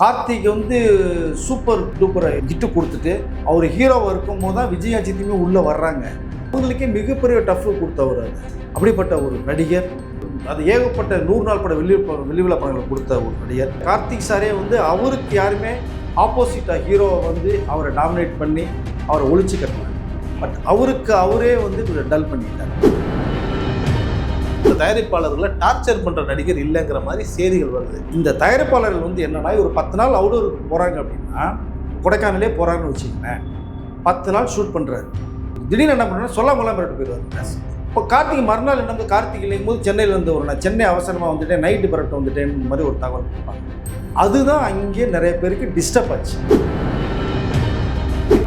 கார்த்திக் வந்து super டூப்பரை hit கொடுத்துட்டு அவர் ஹீரோவாக இருக்கும் போது தான் விஜய் அஜித்துமே உள்ளே வர்றாங்க. அவங்களுக்கே மிகப்பெரிய டஃப் கொடுத்தவர் அப்படிப்பட்ட ஒரு நடிகர். அது ஏகப்பட்ட நூறு நாள் பட வெள்ளி வெள்ளி விழா படங்களை கொடுத்த ஒரு நடிகர். கார்த்திக் சாரே வந்து அவருக்கு யாருமே ஆப்போசிட்டாக ஹீரோவை வந்து அவரை டாமினேட் பண்ணி அவரை ஒழிச்சு கட்டினார். பட் அவருக்கு அவரே வந்து கொஞ்சம் டல் பண்ணிட்டார். இந்த தயாரிப்பாளர்களை டார்ச்சர் பண்ற நடிகர் இல்லைங்கிற மாதிரி செய்திகள் வருது. இந்த தயாரிப்பாளர்கள் வந்து என்னன்னா ஒரு பத்து நாள் அவுடோருக்கு போகிறாங்க அப்படின்னா கொடைக்கானலே போகிறாங்கன்னு வச்சுக்கோங்களேன். பத்து நாள் ஷூட் பண்ணுறாரு திடீர்னு என்ன பண்ணுறா சொல்லாமலாம் மிரட்டு போயிடுவார். இப்போ கார்த்திகை மறுநாள் என்ன வந்து கார்த்திக் இல்லைங்கும் போது சென்னையில் இருந்து ஒரு நான் சென்னை அவசரமாக வந்துட்டேன் நைட்டு பரட்டு வந்துட்டேன் மாதிரி ஒரு தகவல் கொடுப்பாங்க. அதுதான் அங்கே நிறைய பேருக்கு டிஸ்டர்ப் ஆச்சு.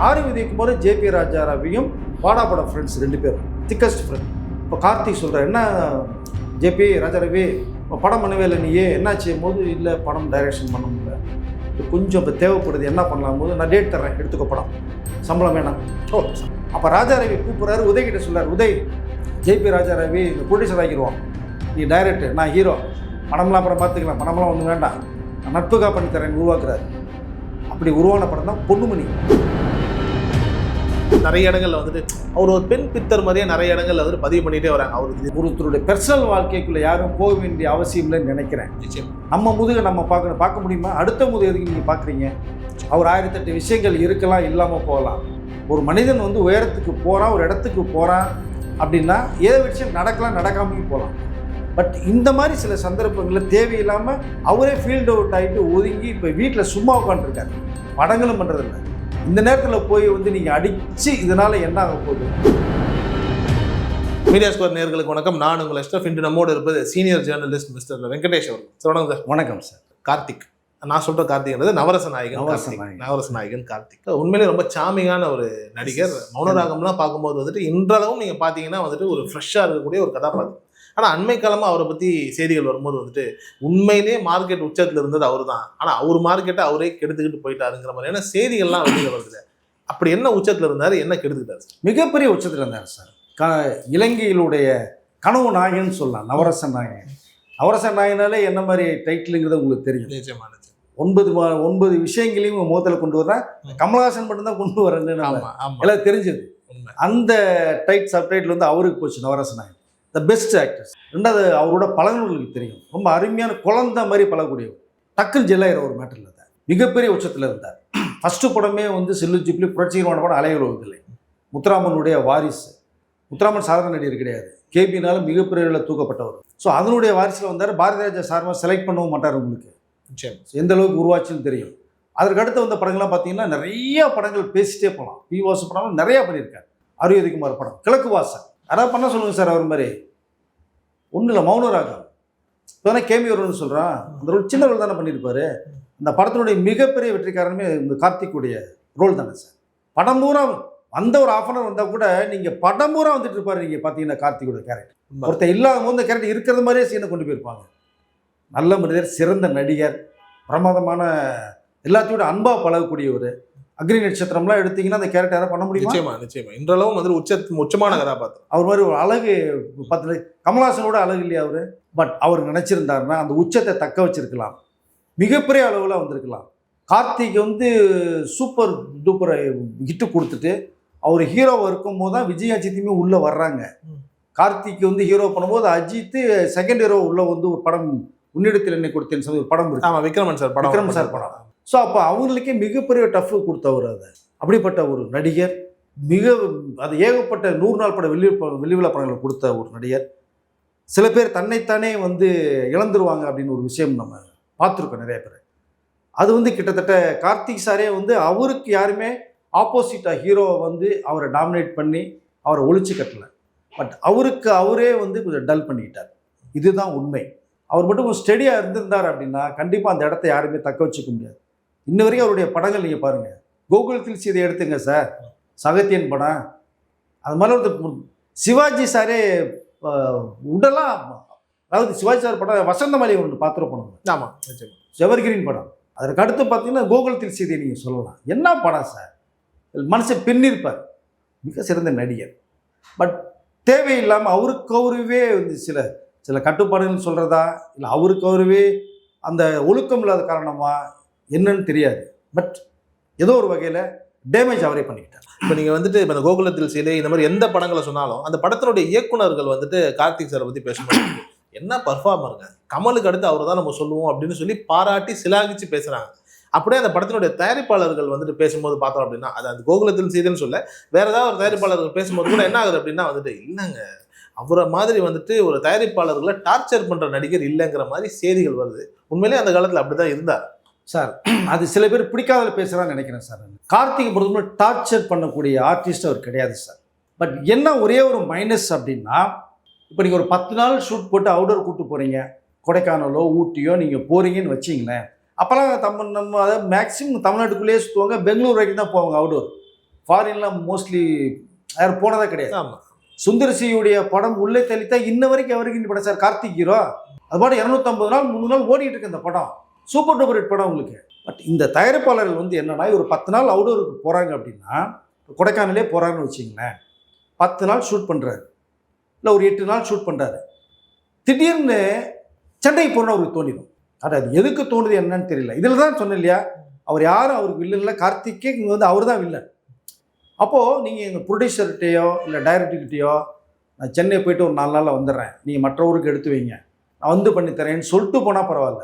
ஆறு விதிக்கும் போது ஜேபி ராஜா ரவியும் வாடாபட ஃப்ரெண்ட்ஸ் ரெண்டு பேரும் திக்கஸ்ட் ஃப்ரெண்ட் இப்போ கார்த்திக் சொல்கிறார் என்ன ஜேபி ராஜா ரவி இப்போ படம் பண்ணவே இல்லை நீயே என்னாச்சு? போது இல்லை படம் டைரக்ஷன் பண்ண முடியல இது கொஞ்சம் இப்போ தேவைப்படுது என்ன பண்ணலாம்? போது நான் டேட் தரேன் எடுத்துக்கோ படம். சம்பளம் வேணாம். ஓ அப்போ ராஜா ரவி கூப்பிட்றாரு உதய்கிட்ட சொல்கிறார் உதய் ஜேபி ராஜா ரவி இந்த ப்ரொடியூசர் ஆகிடுவான் நீ டைரக்டர் நான் ஹீரோ படம்லாம் அப்புறம் பார்த்துக்கலாம் படம்லாம் ஒன்றும் வேண்டாம். நான் நட்புக்காக பண்ணி தரேன் உருவாக்குறாரு. அப்படி உருவான படம் தான் பொண்ணுமணி நிறைய இடங்கள்ல வந்துட்டு அவர் ஒரு பெண் பித்தர் மாதிரியே நிறைய இடங்கள்ல வந்துட்டு பதிவு பண்ணிட்டே வராங்க. அவருக்கு ஒருத்தருடைய பர்சனல் வாழ்க்கைக்குள்ள யாரும் போக வேண்டிய அவசியம் இல்லைன்னு நினைக்கிறேன். நம்ம முதுகை நம்ம பார்க்கணும் பார்க்க முடியுமா? அடுத்த முதுகு எதுக்கு நீங்கள் பார்க்குறீங்க? அவர் ஆயிரத்தெட்டு விஷயங்கள் இருக்கலாம் இல்லாமல் போகலாம். ஒரு மனிதன் வந்து உயரத்துக்கு போகிறான் ஒரு இடத்துக்கு போகிறான் அப்படின்னா ஏதோ விஷயம் நடக்கலாம் நடக்காமையும் போகலாம். பட் இந்த மாதிரி சில சந்தர்ப்பங்களில் தேவையில்லாமல் அவரே ஃபீல்ட் அவுட் ஆகிட்டு ஒதுங்கி இப்போ வீட்டில் சும்மா உட்காந்துருக்காரு படங்களும் பண்ணுறதில்ல இந்த நேரத்தில் போய் வந்து நீங்கள் அடித்து இதனால் என்ன ஆக போகுது? மீடியா ஸ்கோர் நேர்களுக்கு வணக்கம். நான் உங்கள் எஸ்டர் இன்று நம்மோடு இருப்பது சீனியர் ஜேர்னலிஸ்ட் மிஸ்டர் வெங்கடேஷ் அவர்கள். சார் வணக்கம் சார். வணக்கம் சார். கார்த்திக். நான் சொல்ற கார்த்திக்ன்றது நவரச நாயகன் நவரச கார்த்திக். நாயகன். நவரச நாயகன் கார்த்திக். உண்மையிலே ரொம்ப சாமிங்கான ஒரு நடிகர். மௌனராகம்லாம் பார்க்கும்போது வந்துட்டு இன்றளவும் நீங்க பாத்தீங்கன்னா வந்துட்டு ஒரு ஃப்ரெஷ்ஷாக இருக்கக்கூடிய ஒரு கதாபாத்திரம். ஆனா அண்மை காலமா அவரை பத்தி செய்திகள் வரும்போது வந்துட்டு உண்மையிலேயே மார்க்கெட் உச்சத்துல இருந்தது அவர் தான் ஆனா அவர் மார்க்கெட்டை அவரே கெடுத்துக்கிட்டு போயிட்டாருங்கிற மாதிரியான செய்திகள்லாம் வெளியில வருது. அப்படி என்ன உச்சத்துல இருந்தாரு? என்ன கெடுத்துக்கிட்டாரு? மிகப்பெரிய உச்சத்தில் இருந்தார் சார். க இலங்கையிலுடைய கனவு நாயகன் சொல்லலாம். நவரச நாயகன். நவரச நாயகனாலே என்ன மாதிரி டைட்டிலுங்கிறது உங்களுக்கு தெரியும். நிச்சயமா நிச்சயம். ஒன்பது ஒன்பது விஷயங்களையும் முகத்தில் கொண்டு வர்றேன். கமலஹாசன் மட்டும்தான் கொண்டு ஆமா எல்லாம் தெரிஞ்சது. அந்த டைட் சப்டைட்டில் வந்து அவருக்கு போச்சு நவரச நாயகன். த பெஸ்ட் ஆக்டர்ஸ் ரெண்டாவது அவரோட பழகுனவர்களுக்கு தெரியும். ரொம்ப அருமையான குழந்தை மாதிரி பழகக்கூடியவர் டக்குன்னு ஜெல்லாயிர ஒரு மேட்டரில் இருந்தார் மிகப்பெரிய உச்சத்தில் இருந்தார். ஃபஸ்ட்டு படமே வந்து சில்லு ஜிப்லி புரட்சிகரமான படம் அலைகள் வருவதில்லை முத்துராமனுடைய வாரிசு. முத்துராமன் சாதாரண நடிகர் கிடையாது. கேபினால மிகப்பெரிய தூக்கப்பட்டவர். ஸோ அதனுடைய வாரிசில் வந்தார். பாரதி ராஜா சார்மா செலக்ட் பண்ணவும் மாட்டார் உங்களுக்கு. எந்த அளவுக்கு உருவாச்சுன்னு தெரியும். அதற்கு அடுத்து வந்த படங்கள்லாம் பார்த்தீங்கன்னா நிறைய படங்கள் பேசிட்டே போகலாம் பி வாசு படம் நிறையா பண்ணியிருக்காரு. அருயதிக்குமார் படம். கிழக்கு வாசல். யாராவது பண்ண சொல்லுங்கள் சார் அவர் மாதிரி. ஒன்றும் இல்லை மௌனராகம் இப்போ கேமி வரும்னு சொல்கிறான் அந்த ரோல் சின்ன ரோல் தானே பண்ணியிருப்பாரு. அந்த படத்தினுடைய மிகப்பெரிய வெற்றி காரணமே இந்த கார்த்திக்குடைய ரோல் தானே சார். படம் பூரா வந்த ஒரு ஆஃப் அன் அவர் வந்தால் கூட நீங்கள் படம் பூரா வந்துட்டு இருப்பாரு நீங்கள் பார்த்தீங்கன்னா கார்த்திகோட கேரக்டர். ஒருத்தர் இல்லாத போது இந்த கேரக்டர் இருக்கிறது மாதிரியே சீனை கொண்டு போயிருப்பாங்க. நல்ல மனிதர் சிறந்த நடிகர் பிரமாதமான எல்லாத்தையும் விட அன்பா பழகக்கூடியவர். அக்னி நட்சத்திரம்லாம் எடுத்தீங்கன்னா அந்த கேரக்டர் பண்ண முடியுமா? நிச்சயமா நிச்சயமா. இன்றளவும் வந்து உச்ச உச்சமான கதாபாத்திரம். அவர் மாதிரி ஒரு அழகு பத்து கமலாசனோட அழகு இல்லையா அவர்? பட் அவர் நினைச்சிருந்தாருன்னா அந்த உச்சத்தை தக்க வச்சிருக்கலாம். மிகப்பெரிய அளவில் வந்திருக்கலாம். கார்த்திக் வந்து சூப்பர் டூப்பர் ஹிட்டு கொடுத்துட்டு அவர் ஹீரோவாக இருக்கும்போது தான் விஜய் அஜித்துமே உள்ளே வர்றாங்க. கார்த்திக் வந்து ஹீரோ பண்ணும்போது அஜித் செகண்ட் ஹீரோ உள்ள வந்து ஒரு படம் உன்னிடத்தில் என்னை கொடுத்தேன்னு சொல்லி ஒரு படம் இருக்கு. ஆமா விக்ரமன் சார் படம் விக்ரம் சார் படம். ஸோ அப்போ அவங்களுக்கே மிகப்பெரிய டஃப் கொடுத்தவர் அது. அப்படிப்பட்ட ஒரு நடிகர் மிக அது ஏகப்பட்ட நூறு நாள் பட வெள்ளி வெள்ளி படங்களை கொடுத்த ஒரு நடிகர். சில பேர் தன்னைத்தானே வந்து இழந்துருவாங்க அப்படின்னு ஒரு விஷயம் நம்ம பார்த்துருக்கோம் நிறைய பேர். அது வந்து கிட்டத்தட்ட கார்த்திக் சாரே வந்து அவருக்கு யாருமே ஆப்போசிட்டாக ஹீரோவை வந்து அவரை டாமினேட் பண்ணி அவரை ஒழிச்சு கட்டலை. பட் அவருக்கு அவரே வந்து கொஞ்சம் டல் பண்ணிக்கிட்டார் இதுதான் உண்மை. அவர் மட்டும் கொஞ்சம் ஸ்டெடியாக இருந்திருந்தார் அப்படின்னா கண்டிப்பாக அந்த இடத்த யாருமே தக்க வச்சுக்க முடியாது. இன்ன வரைக்கும் அவருடைய படங்கள் நீங்கள் பாருங்கள் கோகுலத்தில் சீதை எடுத்துங்க சார். சகத்தியன் படம். அது மாதிரி ஒரு சிவாஜி சாரே உடலாம் அதாவது சிவாஜி சார் படம் வசந்தமலை ஒன்று பார்த்துருப்போம் நம்ம. ஆமா நிச்சயமா. எவர்கிரீன் படம். அதற்கு அடுத்து பார்த்தீங்கன்னா கோகுலத்தில் சீதை நீங்கள் சொல்லலாம். என்ன படம் சார்? மனுஷன் பின்னிருப்பார். மிக சிறந்த நடிகர். பட் தேவையில்லாமல் அவருக்கு அவருவே வந்து சில சில கட்டுப்பாடுகள் சொல்கிறதா இல்லை அவருக்கு அவருவே அந்த ஒழுக்கம் இல்லாத காரணமா? என்னன்னு தெரியாது. பட் ஏதோ ஒரு வகையில் டேமேஜ் அவரே பண்ணிக்கிட்டார். இப்போ நீங்கள் வந்துட்டு இப்போ இந்த கோகுலத்தில் சிலை இந்த மாதிரி எந்த படங்களை சொன்னாலும் அந்த படத்தினுடைய இயக்குனர்கள் வந்துட்டு கார்த்திக் சாரை பற்றி பேசும்போது என்ன பர்ஃபார்மருங்க கமலுக்கு அடுத்து அவர் தான் நம்ம சொல்லுவோம் அப்படின்னு சொல்லி பாராட்டி சிலாகிச்சு பேசுகிறாங்க அப்படியே அந்த படத்தினுடைய தயாரிப்பாளர்கள் வந்துட்டு பேசும்போது பார்த்தோம் அப்படின்னா அது அந்த கோகுலத்தில் சீதன்னு சொல்ல வேற ஏதாவது ஒரு தயாரிப்பாளர்கள் பேசும்போது கூட என்ன ஆகுது அப்படின்னா வந்துட்டு இல்லைங்க அவரை மாதிரி வந்துட்டு ஒரு தயாரிப்பாளர்களை டார்ச்சர் பண்ணுற நடிகர் இல்லைங்கிற மாதிரி செய்திகள் வருது. உண்மையிலேயே அந்த காலத்தில் அப்படி தான் இருந்தார். சார் அது சில பேர் பிடிக்காத பேசுகிறான்னு நினைக்கிறேன் சார் கார்த்திகை பொறுத்தவரை டார்ச்சர் பண்ணக்கூடிய ஆர்டிஸ்ட் அவர் கிடையாது சார். பட் என்ன ஒரே ஒரு மைனஸ் அப்படின்னா இப்போ நீங்கள் ஒரு பத்து நாள் ஷூட் போட்டு அவுடோர் கூட்டு போகிறீங்க கொடைக்கானலோ ஊட்டியோ நீங்கள் போகிறீங்கன்னு வச்சிங்களேன். அப்போல்லாம் தமிழ் நம்ம அதாவது மேக்ஸிமம் தமிழ்நாட்டுக்குள்ளேயே சுற்றுவாங்க பெங்களூர் வரைக்கும் தான் போவாங்க அவுடோர் ஃபாரின்லாம் மோஸ்ட்லி யாரும் போனதே கிடையாது. ஆமா. சுந்தரசியுடைய படம் உள்ளே தெளித்தா இன்ன வரைக்கும் அவருக்கு படம். சார் கார்த்திக் ஹீரோ அது பாட்டு இரநூத்தம்பது நாள் மூணு நாள் ஓடிட்டு இருக்கு இந்த படம். சூப்பர் டூப்பர் ஹிட் படம் உங்களுக்கு. பட் இந்த தயாரிப்பாளர்கள் வந்து என்னென்னா ஒரு பத்து நாள் அவுடோருக்கு போகிறாங்க அப்படின்னா கொடைக்கானலே போகிறாங்கன்னு வச்சிங்களேன் பத்து நாள் ஷூட் பண்ணுறாரு இல்லை ஒரு எட்டு நாள் ஷூட் பண்ணுறாரு திடீர்னு சென்னை போனால் அவருக்கு தோணிடும். அது அது எதுக்கு தோணுது என்னன்னு தெரியல. இதில் தான் சொன்னேன் இல்லையா? அவர் யாரும் அவருக்கு வில்லன்ல கார்த்திக்கே இங்கே வந்து அவர் தான் வில்லன் அப்போது நீங்கள் எங்கள் ப்ரொடியூசர்கிட்டையோ இல்லை டைரக்டர்கிட்டையோ நான் சென்னை போயிட்டு ஒரு நாலு நாளில் வந்துடுறேன். நீங்கள் மற்ற ஊருக்கு எடுத்து வைங்க. நான் வந்து பண்ணி தரேன்னு சொல்லிட்டு போனால் பரவாயில்ல.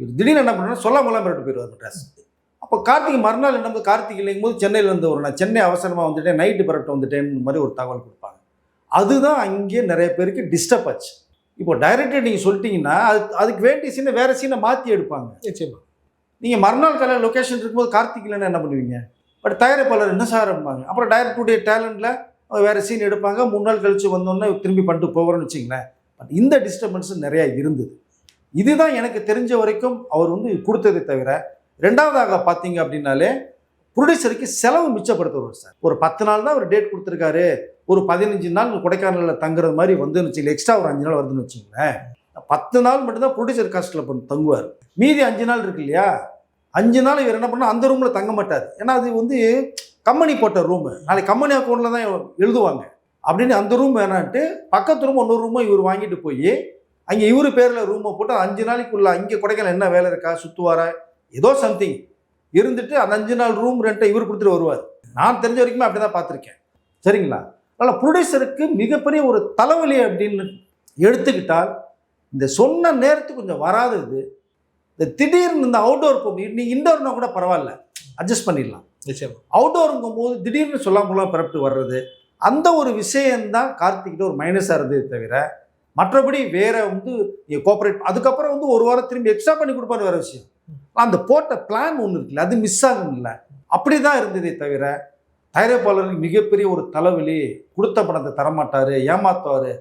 இவர் திடீர்னு என்ன பண்ணுறேன் சொல்லாமலாம் மிரட்டு போயிடுவார் மெட்ராஸ் அப்போ கார்த்திகை மறுநாள் என்ன வந்து கார்த்திகை இல்லைங்கும் போது சென்னையிலேருந்து ஒரு நான் சென்னை அவசரமாக வந்துட்டேன் நைட்டு பரட்டு வந்துட்டேன்னு மாதிரி ஒரு தகவல் கொடுப்பாங்க. அதுதான் அங்கேயே நிறைய பேருக்கு டிஸ்டர்ப் ஆச்சு. இப்போ டைரக்டர் நீங்கள் சொல்லிட்டீங்கன்னா அது அதுக்கு வேண்டிய சீனை வேறு சீனை மாற்றி எடுப்பாங்க. நிச்சயமா. நீங்கள் மறுநாள் காலையில் லொக்கேஷன் இருக்கும்போது கார்த்திக் இல்லைன்னா என்ன பண்ணுவீங்க? பட் தயாரிப்பாளர் என்ன சார் இருப்பாங்க அப்புறம் டைரக்டருடைய டேலண்டில் வேறு சீன் எடுப்பாங்க. மூணு நாள் கழிச்சு வந்தோன்னே திரும்பி பண்ணிட்டு போகிறோன்னு வச்சிங்களேன் பட் இந்த டிஸ்டர்பன்ஸ் நிறையா இருந்தது. இதுதான் எனக்கு தெரிஞ்ச வரைக்கும் அவர் வந்து கொடுத்ததை தவிர ரெண்டாவதாக பார்த்தீங்க அப்படின்னாலே ப்ரொடியூசருக்கு செலவு மிச்சப்படுத்துவார் சார். ஒரு பத்து நாள் தான் அவர் டேட் கொடுத்துருக்காரு. ஒரு பதினஞ்சு நாள் கொடைக்கானலில் தங்குறது மாதிரி வந்துன்னு வச்சுங்களேன் எக்ஸ்ட்ரா ஒரு அஞ்சு நாள் வருதுன்னு வச்சுங்களேன் பத்து நாள் மட்டும்தான் ப்ரொடியூசர் காஸ்ட்டில் பண்ண தங்குவார். மீதி அஞ்சு நாள் இருக்கு இல்லையா? அஞ்சு நாள் இவர் என்ன பண்ணால் அந்த ரூமில் தங்க மாட்டார். ஏன்னா அது வந்து கம்பெனி போட்ட ரூமு நாளைக்கு கம்பெனி அக்கௌண்ட்டில் தான் எழுதுவாங்க. அப்படின்னு அந்த ரூம் வேணான்ட்டு பக்கத்து ரூம் இன்னொரு ரூமும் இவர் வாங்கிட்டு போய் அங்கே இவர் பேரில் ரூமை போட்டு அஞ்சு நாளைக்குள்ள அங்கே கொடைக்கானல் என்ன வேலை இருக்கா? சுற்றுவாரா ஏதோ சம்திங் இருந்துட்டு அந்த அஞ்சு நாள் ரூம் ரெண்ட்டை இவர் கொடுத்துட்டு வருவார். நான் தெரிஞ்ச வரைக்குமே அப்படி தான் பார்த்துருக்கேன். சரிங்களா? அதனால் ப்ரொடியூசருக்கு மிகப்பெரிய ஒரு தலைவலி அப்படின்னு எடுத்துக்கிட்டால் இந்த சொன்ன நேரத்துக்கு கொஞ்சம் வராதது இந்த திடீர்னு இந்த அவுட்டோர் போகும். நீ இன்டோர்னா கூட பரவாயில்ல. அட்ஜஸ்ட் பண்ணிடலாம். நிச்சயமா. அவுட்டோருங்கும் போது திடீர்னு சொல்லாமலாம் பிறப்பிட்டு வர்றது. அந்த ஒரு விஷயம்தான் கார்த்திக்கிட்ட ஒரு மைனஸாக இருந்ததே தவிர மற்றபடி வேற வந்து கோஆப்ரேட் அதுக்கப்புறம் வந்து ஒரு வாரம் திரும்பி எக்ஸ்ட்ரா பண்ணி கொடுப்பாரு வேற விஷயம். அந்த போட்ட பிளான் ஒன்று இருக்குல்ல அது மிஸ் ஆகும்ல. அப்படி தான் இருந்ததே தவிர தயாரிப்பாளருக்கு மிகப்பெரிய ஒரு தலைவலி கொடுத்த பணத்தை தரமாட்டார் ஏமாத்துவார்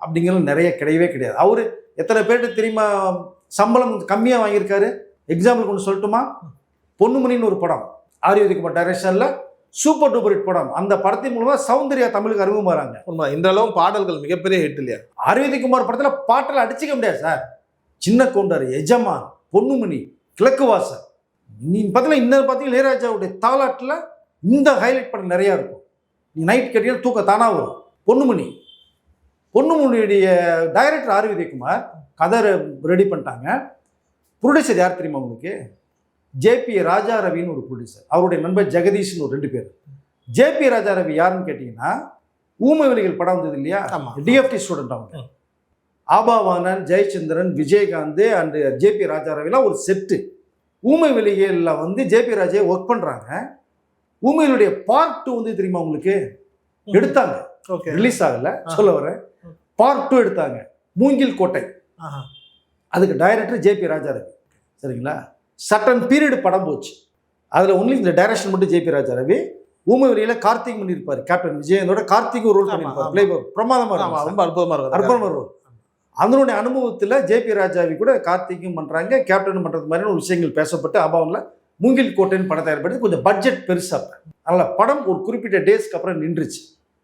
அப்படிங்கிறது நிறைய கிடையவே கிடையாது. அவர் எத்தனை பேர்கிட்ட தெரியுமா சம்பளம் கம்மியாக வாங்கியிருக்காரு? எக்ஸாம்பிள் ஒன்று சொல்லட்டுமா? பொன்னுமணின்னு ஒரு படம் ஆரியதிக்குமார் டைரக்ஷனில் சூப்பர் டூப்பர் ஹிட் படம். அந்த படத்தின் மூலமாக சௌந்தர்யா தமிழுக்கு அறிமுகமாறாங்க உண்மை. இன்றளவும் பாடல்கள் மிகப்பெரிய ஹிட் இல்லையா? அரவிந்த்குமார் படத்தில் பாட்டெல்லாம் அடிச்சுக்க முடியாது சார். சின்ன கவுண்டர் எஜமான் பொன்னுமணி கிழக்கு வாசல் நீ பார்த்தீங்கன்னா இன்னும் பார்த்தீங்கன்னா இளையராஜாவுடைய தாலாட்டில் இந்த ஹைலைட் படம் நிறையா இருக்கும். நீ நைட் கேட்டீங்கன்னா தூக்க தானா வரும். பொன்னுமணி பொன்னுமணியுடைய டைரக்டர் ஆர் விஜயகுமார் கதை ரெடி பண்ணிட்டாங்க. ப்ரொடியூசர் யார் தெரியுமா உங்களுக்கு? ஜேபி ராஜா ரவின்னு ஒரு ப்ரொடியூசர் அவருடைய நண்பர் ஜெகதீஷ்னு ஒரு ரெண்டு பேர். ஜேபி ராஜா ரவி யாருன்னு கேட்டிங்கன்னா ஊமை வெளிகள் படம் வந்தது இல்லையா? டிஎஃப்டி ஸ்டூடெண்ட் அவங்க. ஆபாவானன் ஜெயச்சந்திரன் விஜயகாந்த் அண்டு ஜேபி ராஜாராவிலாம் ஒரு செட்டு ஊமை வெளிகளில் வந்து ஜேபி ராஜே ஒர்க் பண்ணுறாங்க ஊமையிலுடைய பார்ட் டூ வந்து தெரியுமா உங்களுக்கு? எடுத்தாங்க. ரிலீஸ் ஆகல. சொல்ல வரேன். பார்ட் டூ எடுத்தாங்க. மூங்கில் கோட்டை. அதுக்கு டைரக்டர் ஜேபி ராஜாரவி. சரிங்களா? சட்டன் பீரியட் படம் போச்சு. அதில் ஒன்லி இந்த டைரக்ஷன் மட்டும் ஜேபி ராஜாரவி. ஊமை வெளியில் கார்த்திக் பண்ணியிருப்பார் கேப்டன் விஜயனோட கார்த்திக் ரோல் ஆமா, பண்ணியிருப்பார். பிளே பிரமாதமாக இருக்கும் ரொம்ப அற்புதமா இருக்கும். அற்புதமான ரோல் அதனுடைய அனுபவத்தில் ஜேபி ராஜாவி கூட கார்த்திக்கும் பண்ணுறாங்க கேப்டனும் பண்ணுறது மாதிரியான ஒரு விஷயங்கள் பேசப்பட்டு அபாவில் மூங்கில் கோட்டைன்னு படம் தயாரிப்பது கொஞ்சம் பட்ஜெட் பெருசாக அதனால் படம் ஒரு குறிப்பிட்ட டேஸ்க்கு அப்புறம் நின்றுச்சு.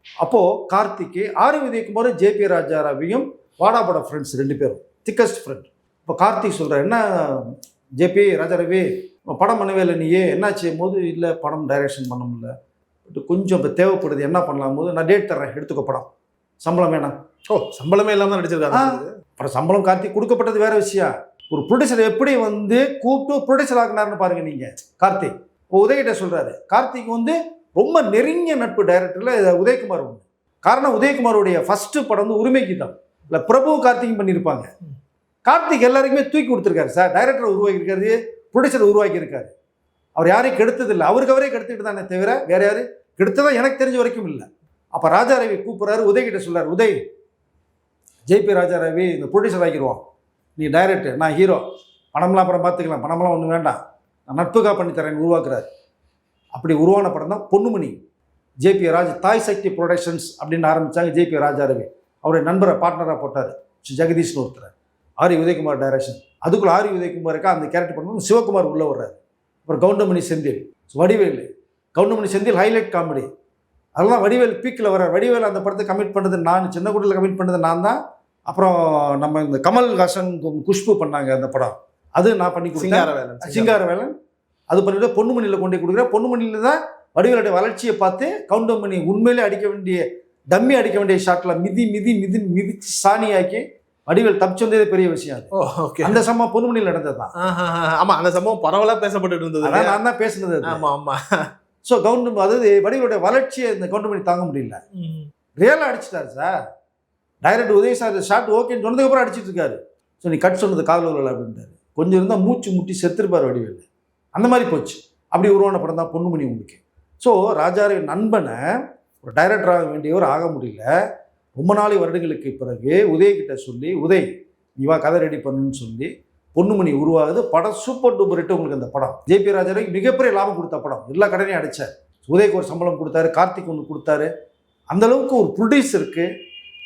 அப்போது கார்த்திக்கு ஆர் விஜயகுமார் ஜேபி ராஜாராவியும் வாடாபட ஃப்ரெண்ட்ஸ் ரெண்டு பேரும் திக்கஸ்ட் ஃப்ரெண்ட் இப்போ கார்த்திக் சொல்கிறார் என்ன ஜேபி ராஜாரவி படம் பண்ணவே இல்லை நீயே. என்னாச்சு? போது இல்லை படம் டைரக்ஷன் பண்ண முடியல. பட் கொஞ்சம் இப்போ தேவைப்படுது என்ன பண்ணலாம்? போது நான் டேட் தர்றேன் எடுத்துக்கோ படம். சம்பளம் வேணாம். ஓ சம்பளமே இல்லாம தான் நடிச்சிருக்காரு அப்புறம் சம்பளம் கார்த்திக் கொடுக்கப்பட்டது வேற விஷயம். ஒரு ப்ரொடியூசர் எப்படி வந்து கூப்பிட்டு ப்ரொடியூசர் ஆக்குனாருன்னு பாருங்க நீங்க. கார்த்திக் உதயகிட்ட சொல்றாரு. கார்த்திக் வந்து ரொம்ப நெருங்கிய நட்பு டைரக்டர்ல உதயகுமார் ஒன்று காரணம் உதயகுமாருடைய ஃபர்ஸ்ட் படம் வந்து உரிமை கீதம். இல்லை பிரபு கார்த்திக் பண்ணியிருப்பாங்க. கார்த்திக் எல்லாருக்குமே தூக்கி கொடுத்துருக்காரு சார். டைரக்டர் உருவாக்கியிருக்காரு ப்ரொடியூசர் உருவாக்கியிருக்காரு. அவர் யாரையும் கெடுத்தது இல்லை அவருக்கு அவரே கெடுத்துட்டு தானே தவிர வேற யாரு? கெடுத்ததான் எனக்கு தெரிஞ்ச வரைக்கும் இல்லை. அப்போ ராஜா ரவி கூப்பிட்றாரு உதய் கிட்ட சொல்றாரு உதய் ஜேபி ராஜா ரவி இந்த ப்ரொடியூசர் ஆக்கிடுவோம் நீ டைரக்டர் நான் ஹீரோ பணம்லாம் அப்புறம் பார்த்துக்கலாம். பணம்லாம் ஒன்றும் வேண்டாம். நான் நட்புக்காக பண்ணித்தரேன் உருவாக்குறாரு. அப்படி உருவான படம் தான் பொன்னுமணி. ஜேபி ராஜ் தாய் சக்தி ப்ரொடக்ஷன்ஸ் அப்படின்னு ஆரம்பித்தாங்க ஜேபி ராஜா ரவி அவருடைய நண்பரை பார்ட்னராக போட்டார். ஜெகதீஷ்னு ஒருத்தர். ஆரி உதயகுமார் டைரக்ஷன் அதுக்குள்ள ஆரி உதயகுமாருக்கு அந்த கேரக்டர் பண்ணும்போது சிவகுமார் உள்ள வர்றாரு. அப்புறம் கவுண்டமணி செந்தில். வடிவேலு. கவுண்டமணி செந்தில் ஹைலைட் காமெடி அதெல்லாம் வடிவேல் பீக்கில் வர வடிவேல் அந்த படத்தை கமிட் பண்ணது நான் சின்ன குட்டியில் கமிட் பண்ணது நான் தான். அப்புறம் நம்ம இந்த கமல் ஹாசன் குஷ்பு பண்ணாங்க அந்த படம். அது நான் பண்ணி கொடுத்தேன். சிங்காரவேலன் சிங்காரவேலன். அது பண்ணிட்டு பொன்னுமணியில் கொண்டு கொடுக்குறேன். பொன்னுமணியில் தான் வடிவேலுடைய வளர்ச்சியை பார்த்து கவுண்டமணி உண்மையிலே அடிக்க வேண்டிய டம்மி அடிக்க வேண்டிய ஷாட்டில் மிதி மிதி மிதி மிதிச்சு சாணியாக்கி வடிவேல் தப்பிச்சு வந்ததே பெரிய விஷயம் ஓகே அந்த சம்பவம் பொன்னுமணியில் நடந்தது தான் ஆமா அந்த சம்பவம் பரவலா பேசப்பட்டு இருந்தது நான் தான் பேசுனது அது. ஆமா ஆமா. ஸோ கவுண்டம் அதாவது வடிவேலுடைய வளர்ச்சியை இந்த கவுண்டமணி தாங்க முடியல. ரியலாக அடிச்சிட்டாரு sir. Director Udaya sir shot ஓகேன்னு சொன்னதுக்கப்புறம் அடிச்சிட்டு இருக்காரு. ஸோ நீ கட் சொன்னது காதல் வரல அப்படின்ட்டாரு. கொஞ்சம் இருந்தால் மூச்சு முட்டி செத்துருப்பார் வடிவேலு. அந்த மாதிரி போச்சு. அப்படி உருவான படம் தான் பொண்ணுமணி உங்களுக்கு. ஸோ ராஜாவின் நண்பனை ஒரு டைரக்டர் ஆக வேண்டியவர் ஆக முடியல. ரொம்ப நாள் வருடங்களுக்கு பிறகு உதய் கிட்ட சொல்லி உதய் நீ வா கதை ரெடி பண்ணுன்னு சொல்லி பொண்ணுமணி உருவாகுது. படம் சூப்பர் டூப்பர் ஹிட் உங்களுக்கு அந்த படம். ஜேபி ராஜாவுக்கு மிகப்பெரிய லாபம் கொடுத்த படம். எல்லா கடனையும் அடிச்சார் உதய்க்கு ஒரு சம்பளம் கொடுத்தாரு கார்த்திக் ஒன்று கொடுத்தாரு. அந்த அளவுக்கு ஒரு ப்ரொடியூசருக்கு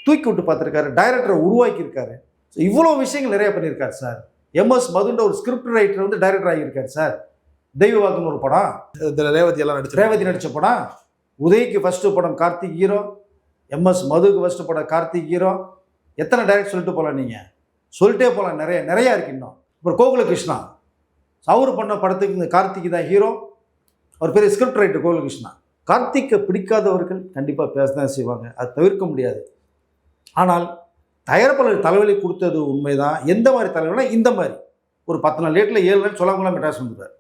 தூக்கி விட்டு பார்த்துருக்காரு. டைரக்டரை உருவாக்கியிருக்காரு. ஸோ இவ்வளோ விஷயங்கள் நிறைய பண்ணியிருக்காரு சார். எம்எஸ் மதுன்ற ஒரு ஸ்கிரிப்ட் ரைட்டர் வந்து டைரக்டர் ஆகியிருக்காரு சார். தெய்வ வாக்குன்னு ஒரு படம். ரேவதி எல்லாம் நடிச்சு ரேவதி நடித்த படம். உதய்க்கு ஃபஸ்ட்டு படம் கார்த்திக் ஹீரோ எம்எஸ் மதுக்கு ஃபஸ்ட்டு படம் கார்த்திக் ஹீரோ. எத்தனை டைரக்ட் சொல்லிட்டு போகலாம் நீங்கள் சொல்லிட்டே போகலாம் நிறைய நிறையா இருக்கு இன்னும். அப்புறம் கோகுலகிருஷ்ணா. அவர் பண்ண படத்துக்கு இந்த கார்த்திக் தான் ஹீரோ. அவர் பெரிய ஸ்கிரிப்ட் ரைட்டர் கோகுலகிருஷ்ணா. கார்த்திக்கை பிடிக்காதவர்கள் கண்டிப்பாக பேச தான் செய்வாங்க? அது தவிர்க்க முடியாது. ஆனால் தயாரிப்பாளர் தலைவலி கொடுத்தது உண்மைதான். எந்த மாதிரி தலைவலினா இந்த மாதிரி. ஒரு பத்து நாள் லேட்டில் ஏழு நாள் சொல்லாமலாம் மெட்ராஸ் வந்துடுவார்.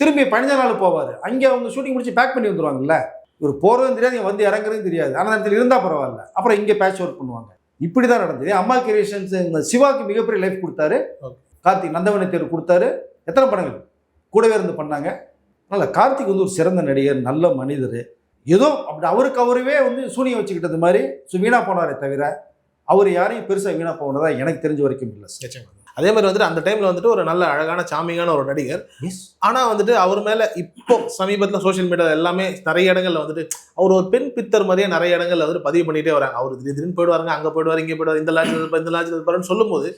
திரும்பி பதினஞ்சு நாள் போவார். அங்கே அவங்க ஷூட்டிங் முடிச்சு பேக் பண்ணி வந்துடுவாங்கல்ல இவர் போகிறதும் தெரியாது இங்க வந்து இறங்குறதும் தெரியாது. ஆனால் இடத்துல இருந்தால் பரவாயில்ல. அப்புறம் இங்கே பேட்ச் ஒர்க் பண்ணுவாங்க. இப்படி தான் நடந்தது. அம்மா கிரியேஷன்ஸ் இந்த சிவாக்கு மிகப்பெரிய லைஃப் கொடுத்தாரு. கார்த்திக் நந்தவனி தேர் கொடுத்தாரு. எத்தனை படங்கள்? கூடவே இருந்து பண்ணாங்க. அதனால் கார்த்திக் வந்து ஒரு சிறந்த நடிகர் நல்ல மனிதர். ஏதோ அப்படி அவருக்கு அவரவே வந்து சூனியம் வச்சுக்கிட்டது மாதிரி. ஸோ வீணாக போனாரே தவிர அவர் யாரையும் பெருசாக வீணாக போனதா எனக்கு தெரிஞ்ச வரைக்கும் இல்லை. அதே மாதிரி வந்துட்டு அந்த டைம்ல வந்துட்டு ஒரு நல்ல அழகான சாமியான ஒரு நடிகர். எஸ் ஆனா வந்துட்டு அவர் மேல இப்போ சமீபத்துல சோஷியல் மீடியா எல்லாமே நிறைய இடங்கள்ல வந்துட்டு அவர் ஒரு பெண் பித்தர் மாதிரியே நிறைய இடங்கள்ல வந்துட்டு பதிவு பண்ணிட்டே வராங்க. அவர் திடீர் திடீர்னு போயிடுவாருங்க அங்க போயிடுவாரு இங்க போயிடுவாரு இந்த லாட்ஜ் இருப்பாரு இந்த லாட்ஜ் இருப்பாருன்னு சொல்லும்போது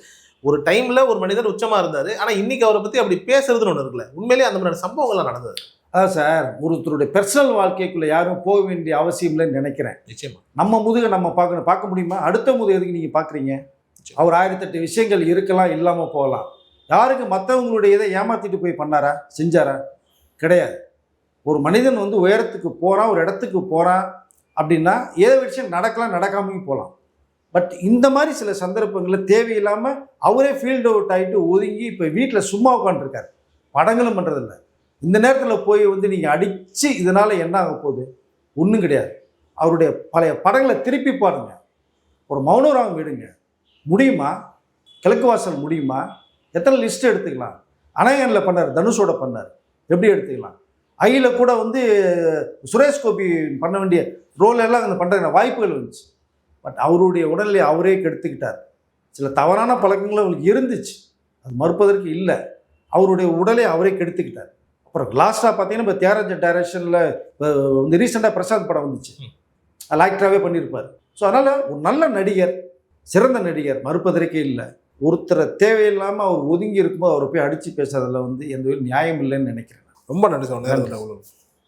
ஒரு டைம்ல ஒரு மனிதர் உச்சமா இருந்தாரு. ஆனா இன்னைக்கு அவரை பத்தி அப்படி பேசுறதுன்னு ஒண்ணு இருக்குல்ல. உண்மையிலேயே அந்த மாதிரி சம்பவங்கள்லாம் நடந்தது. அதான் சார். ஒருத்தருடைய பர்சனல் வாழ்க்கைக்குள்ளே யாரும் போக வேண்டிய அவசியம் இல்லைன்னு நினைக்கிறேன். நிச்சயமா. நம்ம முதுகை நம்ம பார்க்கணும். பார்க்க முடியுமா? அடுத்த முதுகு எதுக்கு நீங்கள் பார்க்குறீங்க? அவர் ஆயிரத்தெட்டு விஷயங்கள் இருக்கலாம் இல்லாமல் போகலாம். யாருக்கு மற்றவங்களுடைய இதை ஏமாற்றிட்டு போய் பண்ணாரா? செஞ்சாரா? கிடையாது. ஒரு மனிதன் வந்து உயரத்துக்கு போகிறான் ஒரு இடத்துக்கு போகிறான் அப்படின்னா ஏதோ விஷயம் நடக்கலாம் நடக்காமையும் போகலாம் பட் இந்த மாதிரி சில சந்தர்ப்பங்களில் தேவையில்லாமல் அவரே ஃபீல்ட் அவுட் ஆகிட்டு ஒதுங்கி இப்போ வீட்டில் சும்மா உட்காந்துருக்காரு படங்களும் பண்ணுறதில்ல இந்த நேரத்தில் போய் வந்து நீங்கள் அடித்து இதனால் என்ன ஆக போகுது? ஒன்றும் கிடையாது. அவருடைய பழைய படங்களை திருப்பி பாருங்கள் ஒரு மௌனராகம் விடுங்க. முடியுமா? கிழக்கு வாசல் முடியுமா? எத்தனை லிஸ்ட் எடுத்துக்கலாம்? அணையனில் பண்ணார் தனுஷோட பண்ணார். எப்படி எடுத்துக்கலாம்? ஐயில் கூட வந்து சுரேஷ் கோபி பண்ண வேண்டிய ரோல் எல்லாம் அந்த பண்ணுற வாய்ப்புகள் வந்துச்சு பட் அவருடைய உடலை அவரே கெடுத்துக்கிட்டார். சில தவறான பழக்கங்கள் அவருக்கு இருந்துச்சு. அது மறுப்பதற்கு இல்லை. அவருடைய உடலை அவரே கெடுத்துக்கிட்டார். அப்புறம் லாஸ்ட்டாக பார்த்தீங்கன்னா இப்போ தியாகராஜ டைரக்ஷனில் வந்து ரீசெண்டாக பிரசாந்த் படம் வந்துச்சு. அதில் ஆக்டராகவே பண்ணியிருப்பார். ஸோ அதனால் ஒரு நல்ல நடிகர் சிறந்த நடிகர் மறுப்பதற்கே இல்லை. ஒருத்தரை தேவையில்லாமல் அவர் ஒதுங்கி இருக்கும்போது அவரை போய் அடித்து பேசுறதுல வந்து எந்த நியாயம் இல்லைன்னு நினைக்கிறேன் ரொம்ப நன்றி. நேரம்